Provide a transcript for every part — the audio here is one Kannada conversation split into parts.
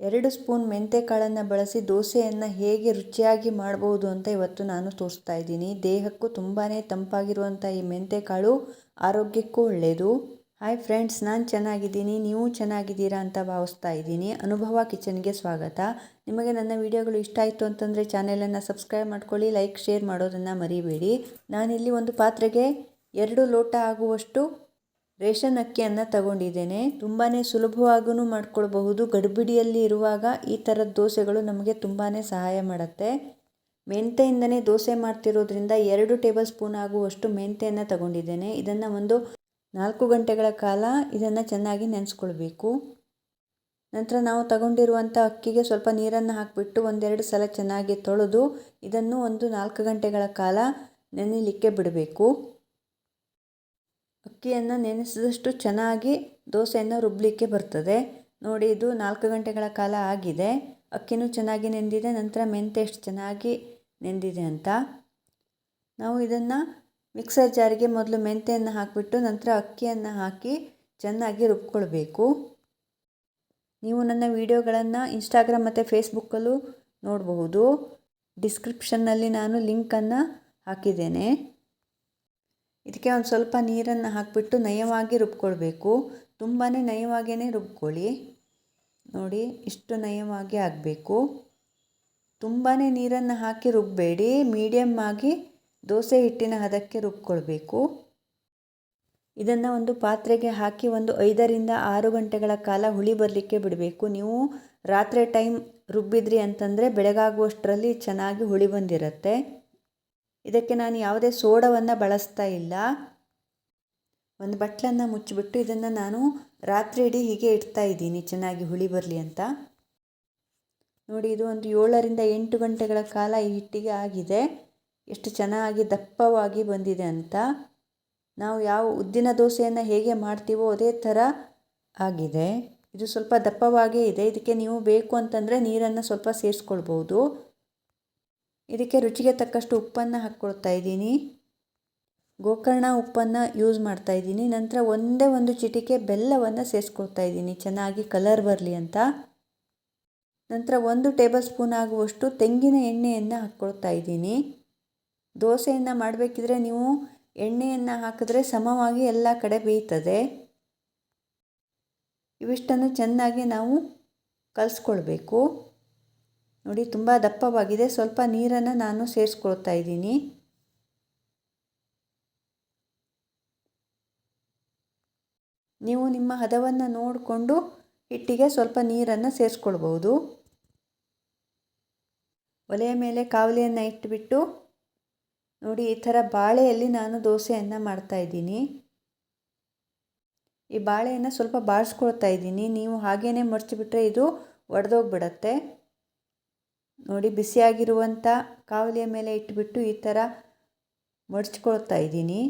ಎರಡು ಸ್ಪೂನ್ ಮೆಂತೆಕಾಳನ್ನು ಬಳಸಿ ದೋಸೆಯನ್ನು ಹೇಗೆ ರುಚಿಯಾಗಿ ಮಾಡಬಹುದು ಅಂತ ಇವತ್ತು ನಾನು ತೋರಿಸ್ತಾ ಇದ್ದೀನಿ. ದೇಹಕ್ಕೂ ತುಂಬಾ ತಂಪಾಗಿರುವಂಥ ಈ ಮೆಂತೆಕಾಳು ಆರೋಗ್ಯಕ್ಕೂ ಒಳ್ಳೆಯದು ಹಾಯ್ ಫ್ರೆಂಡ್ಸ್, ನಾನು ಚೆನ್ನಾಗಿದ್ದೀನಿ, ನೀವು ಚೆನ್ನಾಗಿದ್ದೀರಾ ಅಂತ ಭಾವಿಸ್ತಾ ಇದ್ದೀನಿ. ಅನುಭವ ಕಿಚನ್ಗೆ ಸ್ವಾಗತ. ನಿಮಗೆ ನನ್ನ ವಿಡಿಯೋಗಳು ಇಷ್ಟ ಆಯಿತು ಅಂತಂದರೆ ಚಾನೆಲನ್ನು ಸಬ್ಸ್ಕ್ರೈಬ್ ಮಾಡ್ಕೊಳ್ಳಿ, ಲೈಕ್, ಶೇರ್ ಮಾಡೋದನ್ನು ಮರಿಬೇಡಿ. ನಾನಿಲ್ಲಿ ಒಂದು ಪಾತ್ರೆಗೆ ಎರಡು ಲೋಟ ಆಗುವಷ್ಟು ರೇಷನ್ ಅಕ್ಕಿಯನ್ನು ತಗೊಂಡಿದ್ದೇನೆ. ತುಂಬಾ ಸುಲಭವಾಗೂ ಮಾಡ್ಕೊಳ್ಬಹುದು. ಗಡಿಬಿಡಿಯಲ್ಲಿ ಇರುವಾಗ ಈ ಥರದ ದೋಸೆಗಳು ನಮಗೆ ತುಂಬಾ ಸಹಾಯ ಮಾಡುತ್ತೆ. ಮೆಂತೆಯಿಂದನೇ ದೋಸೆ ಮಾಡ್ತಿರೋದ್ರಿಂದ ಎರಡು ಟೇಬಲ್ ಸ್ಪೂನ್ ಆಗುವಷ್ಟು ಮೆಂತೆಯನ್ನು ತಗೊಂಡಿದ್ದೇನೆ. ಇದನ್ನು ಒಂದು ನಾಲ್ಕು ಗಂಟೆಗಳ ಕಾಲ ಇದನ್ನು ಚೆನ್ನಾಗಿ ನೆನೆಸ್ಕೊಳ್ಬೇಕು. ನಂತರ ನಾವು ತಗೊಂಡಿರುವಂಥ ಅಕ್ಕಿಗೆ ಸ್ವಲ್ಪ ನೀರನ್ನು ಹಾಕಿಬಿಟ್ಟು ಒಂದೆರಡು ಸಲ ಚೆನ್ನಾಗಿ ತೊಳೆದು ಇದನ್ನು ಒಂದು ನಾಲ್ಕು ಗಂಟೆಗಳ ಕಾಲ ನೆನೆಯಲಿಕ್ಕೆ ಬಿಡಬೇಕು. ಅಕ್ಕಿಯನ್ನು ನೆನೆಸಿದಷ್ಟು ಚೆನ್ನಾಗಿ ದೋಸೆಯನ್ನು ರುಬ್ಬಲಿಕ್ಕೆ ಬರ್ತದೆ. ನೋಡಿ, ಇದು ನಾಲ್ಕು ಗಂಟೆಗಳ ಕಾಲ ಆಗಿದೆ. ಅಕ್ಕಿನೂ ಚೆನ್ನಾಗಿ ನೆಂದಿದೆ, ನಂತರ ಮೆಂತೆ ಎಷ್ಟು ಚೆನ್ನಾಗಿ ನೆಂದಿದೆ ಅಂತ. ನಾವು ಇದನ್ನು ಮಿಕ್ಸರ್ ಜಾರಿಗೆ ಮೊದಲು ಮೆಂತೆಯನ್ನು ಹಾಕಿಬಿಟ್ಟು ನಂತರ ಅಕ್ಕಿಯನ್ನು ಹಾಕಿ ಚೆನ್ನಾಗಿ ರುಬ್ಕೊಳ್ಬೇಕು. ನೀವು ನನ್ನ ವಿಡಿಯೋಗಳನ್ನು ಇನ್ಸ್ಟಾಗ್ರಾಮ್ ಮತ್ತು ಫೇಸ್ಬುಕ್ಕಲ್ಲೂ ನೋಡಬಹುದು. ಡಿಸ್ಕ್ರಿಪ್ಷನ್ನಲ್ಲಿ ನಾನು ಲಿಂಕನ್ನು ಹಾಕಿದ್ದೇನೆ. ಇದಕ್ಕೆ ಒಂದು ಸ್ವಲ್ಪ ನೀರನ್ನು ಹಾಕಿಬಿಟ್ಟು ನಯವಾಗಿ ರುಬ್ಕೊಳ್ಬೇಕು. ತುಂಬಾ ನಯವಾಗಿಯೇ ರುಬ್ಕೊಳ್ಳಿ. ನೋಡಿ, ಇಷ್ಟು ನಯವಾಗಿ ಆಗಬೇಕು. ತುಂಬಾ ನೀರನ್ನು ಹಾಕಿ ರುಬ್ಬಬೇಡಿ ಮೀಡಿಯಮ್ ಆಗಿ ದೋಸೆ ಹಿಟ್ಟಿನ ಹದಕ್ಕೆ ರುಬ್ಕೊಳ್ಬೇಕು. ಇದನ್ನು ಒಂದು ಪಾತ್ರೆಗೆ ಹಾಕಿ ಒಂದು ಐದರಿಂದ ಆರು ಗಂಟೆಗಳ ಕಾಲ ಹುಳಿ ಬರಲಿಕ್ಕೆ ಬಿಡಬೇಕು. ನೀವು ರಾತ್ರಿ ಟೈಮ್ ರುಬ್ಬಿದ್ರಿ ಅಂತಂದರೆ ಬೆಳಗಾಗುವಷ್ಟರಲ್ಲಿ ಚೆನ್ನಾಗಿ ಹುಳಿ ಬಂದಿರುತ್ತೆ. ಇದಕ್ಕೆ ನಾನು ಯಾವುದೇ ಸೋಡವನ್ನು ಬಳಸ್ತಾ ಇಲ್ಲ. ಒಂದು ಬಟ್ಲನ್ನು ಮುಚ್ಚಿಬಿಟ್ಟು ಇದನ್ನು ನಾನು ರಾತ್ರಿ ಇಡೀ ಹೀಗೆ ಇಡ್ತಾ ಇದ್ದೀನಿ. ಚೆನ್ನಾಗಿ ಹುಳಿ ಬರಲಿ ಅಂತ. ನೋಡಿ, ಇದು ಒಂದು ಏಳರಿಂದ ಎಂಟು ಗಂಟೆಗಳ ಕಾಲ ಈ ಹಿಟ್ಟಿಗೆ ಆಗಿದೆ. ಎಷ್ಟು ಚೆನ್ನಾಗಿ ದಪ್ಪವಾಗಿ ಬಂದಿದೆ ಅಂತ. ನಾವು ಯಾವ ಉದ್ದಿನ ದೋಸೆಯನ್ನು ಹೇಗೆ ಮಾಡ್ತೀವೋ ಅದೇ ಥರ ಆಗಿದೆ. ಇದು ಸ್ವಲ್ಪ ದಪ್ಪವಾಗೇ ಇದೆ. ಇದಕ್ಕೆ ನೀವು ಬೇಕು ಅಂತಂದರೆ ನೀರನ್ನು ಸ್ವಲ್ಪ ಸೇರಿಸ್ಕೊಳ್ಬೋದು. ಇದಕ್ಕೆ ರುಚಿಗೆ ತಕ್ಕಷ್ಟು ಉಪ್ಪನ್ನು ಹಾಕ್ಕೊಳ್ತಾ ಇದ್ದೀನಿ. ಗೋಕರ್ಣ ಉಪ್ಪನ್ನು ಯೂಸ್ ಮಾಡ್ತಾ ಇದ್ದೀನಿ. ನಂತರ ಒಂದೇ ಒಂದು ಚಿಟಿಕೆ ಬೆಲ್ಲವನ್ನು ಸೇರಿಸ್ಕೊಳ್ತಾ ಇದ್ದೀನಿ. ಚೆನ್ನಾಗಿ ಕಲರ್ ಬರಲಿ ಅಂತ. ನಂತರ ಒಂದು ಟೇಬಲ್ ಸ್ಪೂನ್ ಆಗುವಷ್ಟು ತೆಂಗಿನ ಎಣ್ಣೆಯನ್ನು ಹಾಕ್ಕೊಳ್ತಾ ಇದ್ದೀನಿ. ದೋಸೆಯನ್ನು ಮಾಡಬೇಕಿದ್ರೆ ನೀವು ಎಣ್ಣೆಯನ್ನು ಹಾಕಿದ್ರೆ ಸಮವಾಗಿ ಎಲ್ಲ ಕಡೆ ಬೇಯ್ತದೆ. ಇವಿಷ್ಟನ್ನು ಚೆನ್ನಾಗಿ ನಾವು ಕಲಿಸ್ಕೊಳ್ಬೇಕು. ನೋಡಿ, ತುಂಬ ದಪ್ಪವಾಗಿದೆ. ಸ್ವಲ್ಪ ನೀರನ್ನು ನಾನು ಸೇರಿಸ್ಕೊಳ್ತಾ ಇದ್ದೀನಿ. ನೀವು ನಿಮ್ಮ ಹದವನ್ನು ನೋಡಿಕೊಂಡು ಹಿಟ್ಟಿಗೆ ಸ್ವಲ್ಪ ನೀರನ್ನು ಸೇರಿಸ್ಕೊಳ್ಬೋದು ಒಲೆಯ ಮೇಲೆ ಕಾವಲಿಯನ್ನು ಇಟ್ಟುಬಿಟ್ಟು ನೋಡಿ, ಈ ಥರ ಬಾಳೆಯಲ್ಲಿ ನಾನು ದೋಸೆಯನ್ನು ಮಾಡ್ತಾಯಿದ್ದೀನಿ ಈ ಬಾಳೆಯನ್ನು ಸ್ವಲ್ಪ ಬಾಡಿಸ್ಕೊಳ್ತಾ ಇದ್ದೀನಿ. ನೀವು ಹಾಗೇ ಮಡಚಿಬಿಟ್ರೆ ಇದು ಒಡೆದೋಗ್ಬಿಡತ್ತೆ. ನೋಡಿ ಬಿಸಿಯಾಗಿರುವಂಥ ಕಾವಲಿಯ ಮೇಲೆ ಇಟ್ಬಿಟ್ಟು ಈ ಥರ ಮಡಚ್ಕೊಳ್ತಾ ಇದ್ದೀನಿ.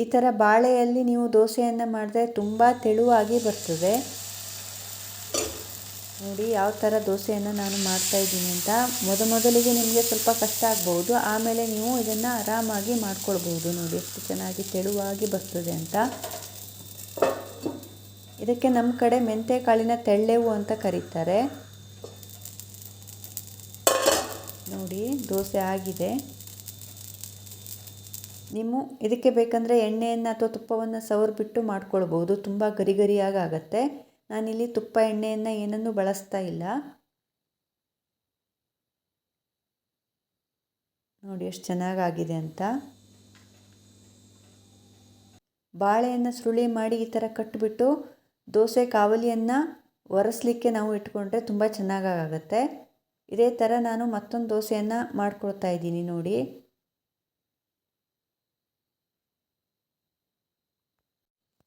ಈ ಥರ ಬಾಳೆಯಲ್ಲಿ ನೀವು ದೋಸೆಯನ್ನು ಮಾಡಿದ್ರೆ ತುಂಬ ತೆಳುವಾಗಿ ಬರ್ತದೆ. ನೋಡಿ, ಯಾವ ಥರ ದೋಸೆಯನ್ನು ನಾನು ಮಾಡ್ತಾ ಇದ್ದೀನಿ ಅಂತ. ಮೊದ ಮೊದಲಿಗೆ ನಿಮಗೆ ಸ್ವಲ್ಪ ಕಷ್ಟ ಆಗ್ಬೋದು ಆಮೇಲೆ ನೀವು ಇದನ್ನು ಆರಾಮಾಗಿ ಮಾಡ್ಕೊಳ್ಬೋದು ನೋಡಿ, ಎಷ್ಟು ಚೆನ್ನಾಗಿ ತೆಳುವಾಗಿ ಬರ್ತದೆ ಅಂತ. ಇದಕ್ಕೆ ನಮ್ಮ ಕಡೆ ಮೆಂತೆ ಕಾಳಿನ ತೆಳ್ಳೆವು ಅಂತ ಕರೀತಾರೆ. ನೋಡಿ, ದೋಸೆ ಆಗಿದೆ. ನೀವು ಇದಕ್ಕೆ ಬೇಕಂದರೆ ಎಣ್ಣೆಯನ್ನು ಅಥವಾ ತುಪ್ಪವನ್ನು ಸವರ್ಬಿಟ್ಟು ಮಾಡ್ಕೊಳ್ಬೋದು ತುಂಬ ಗರಿ ಗರಿಯಾಗಿ ಆಗುತ್ತೆ. ನಾನಿಲ್ಲಿ ತುಪ್ಪ, ಎಣ್ಣೆಯನ್ನು ಏನನ್ನೂ ಬಳಸ್ತಾ ಇಲ್ಲ. ನೋಡಿ, ಎಷ್ಟು ಚೆನ್ನಾಗಾಗಿದೆ ಅಂತ. ಬಾಳೆಯನ್ನು ಸುರುಳಿ ಮಾಡಿ ಈ ಥರ ಕಟ್ಟಿಬಿಟ್ಟು ದೋಸೆ ಕಾವಲಿಯನ್ನು ಒರೆಸಲಿಕ್ಕೆ ನಾವು ಇಟ್ಕೊಂಡ್ರೆ ತುಂಬ ಚೆನ್ನಾಗಾಗತ್ತೆ. ಇದೇ ಥರ ನಾನು ಮತ್ತೊಂದು ದೋಸೆಯನ್ನು ಮಾಡ್ಕೊಳ್ತಾ ಇದ್ದೀನಿ ನೋಡಿ.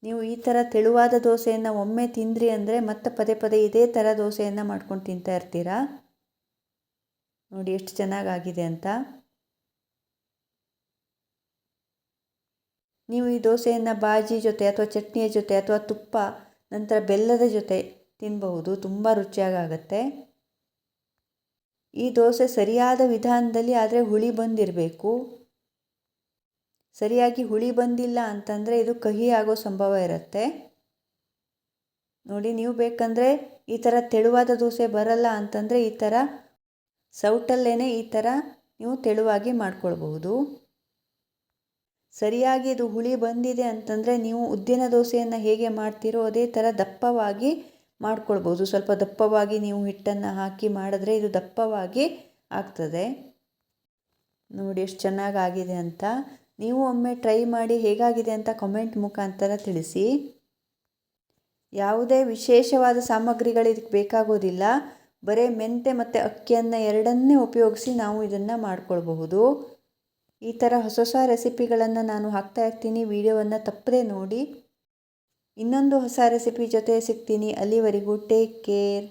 ನೀವು ಈ ಥರ ತೆಳುವಾದ ದೋಸೆಯನ್ನು ಒಮ್ಮೆ ತಿಂದ್ರಿ ಅಂದರೆ ಮತ್ತೆ ಪದೇ ಪದೇ ಇದೇ ಥರ ದೋಸೆಯನ್ನು ಮಾಡ್ಕೊಂಡು ತಿಂತಾ ಇರ್ತೀರಾ? ನೋಡಿ ಎಷ್ಟು ಚೆನ್ನಾಗಾಗಿದೆ ಅಂತ. ನೀವು ಈ ದೋಸೆಯನ್ನು ಬಾಜಿ ಜೊತೆ ಅಥವಾ ಚಟ್ನಿಯ ಜೊತೆ ಅಥವಾ ತುಪ್ಪ ನಂತರ ಬೆಲ್ಲದ ಜೊತೆ ತಿನ್ನಬಹುದು ತುಂಬ ರುಚಿಯಾಗುತ್ತೆ ಈ ದೋಸೆ ಸರಿಯಾದ ವಿಧಾನದಲ್ಲಿ ಆದರೆ ಹುಳಿ ಬಂದಿರಬೇಕು. ಸರಿಯಾಗಿ ಹುಳಿ ಬಂದಿಲ್ಲ ಅಂತಂದರೆ ಇದು ಕಹಿ ಆಗೋ ಸಂಭವ ಇರುತ್ತೆ. ನೋಡಿ, ನೀವು ಬೇಕಂದರೆ ಈ ಥರ ತೆಳುವಾದ ದೋಸೆ ಬರಲ್ಲ ಅಂತಂದರೆ ಈ ಥರ ಸೌಟಲ್ಲೇ ಈ ಥರ ನೀವು ತೆಳುವಾಗಿ ಮಾಡ್ಕೊಳ್ಬಹುದು. ಸರಿಯಾಗಿ ಇದು ಹುಳಿ ಬಂದಿದೆ ಅಂತಂದರೆ ನೀವು ಉದ್ದಿನ ದೋಸೆಯನ್ನು ಹೇಗೆ ಮಾಡ್ತೀರೋ ಅದೇ ಥರ ದಪ್ಪವಾಗಿ ಮಾಡ್ಕೊಳ್ಬೋದು. ಸ್ವಲ್ಪ ದಪ್ಪವಾಗಿ ನೀವು ಹಿಟ್ಟನ್ನು ಹಾಕಿ ಮಾಡಿದ್ರೆ ಇದು ದಪ್ಪವಾಗಿ ಆಗ್ತದೆ. ನೋಡಿ ಎಷ್ಟು ಚೆನ್ನಾಗಾಗಿದೆ ಅಂತ. ನೀವು ಒಮ್ಮೆ ಟ್ರೈ ಮಾಡಿ ಹೇಗಾಗಿದೆ ಅಂತ ಕಮೆಂಟ್ ಮುಖಾಂತರ ತಿಳಿಸಿ. ಯಾವುದೇ ವಿಶೇಷವಾದ ಸಾಮಗ್ರಿಗಳು ಇದಕ್ಕೆ ಬೇಕಾಗೋದಿಲ್ಲ. ಬರೀ ಮೆಂತೆ ಮತ್ತು ಅಕ್ಕಿಯನ್ನು ಎರಡನ್ನೇ ಉಪಯೋಗಿಸಿ ನಾವು ಇದನ್ನು ಮಾಡ್ಕೊಳ್ಬಹುದು. ಈ ಥರ ಹೊಸ ಹೊಸ ರೆಸಿಪಿಗಳನ್ನು ನಾನು ಹಾಕ್ತಾ ಇರ್ತೀನಿ. ವಿಡಿಯೋವನ್ನು ತಪ್ಪದೇ ನೋಡಿ. ಇನ್ನೊಂದು ಹೊಸ ರೆಸಿಪಿ ಜೊತೆ ಸಿಗ್ತೀನಿ. ಅಲ್ಲಿವರೆಗೂ ಟೇಕ್ ಕೇರ್.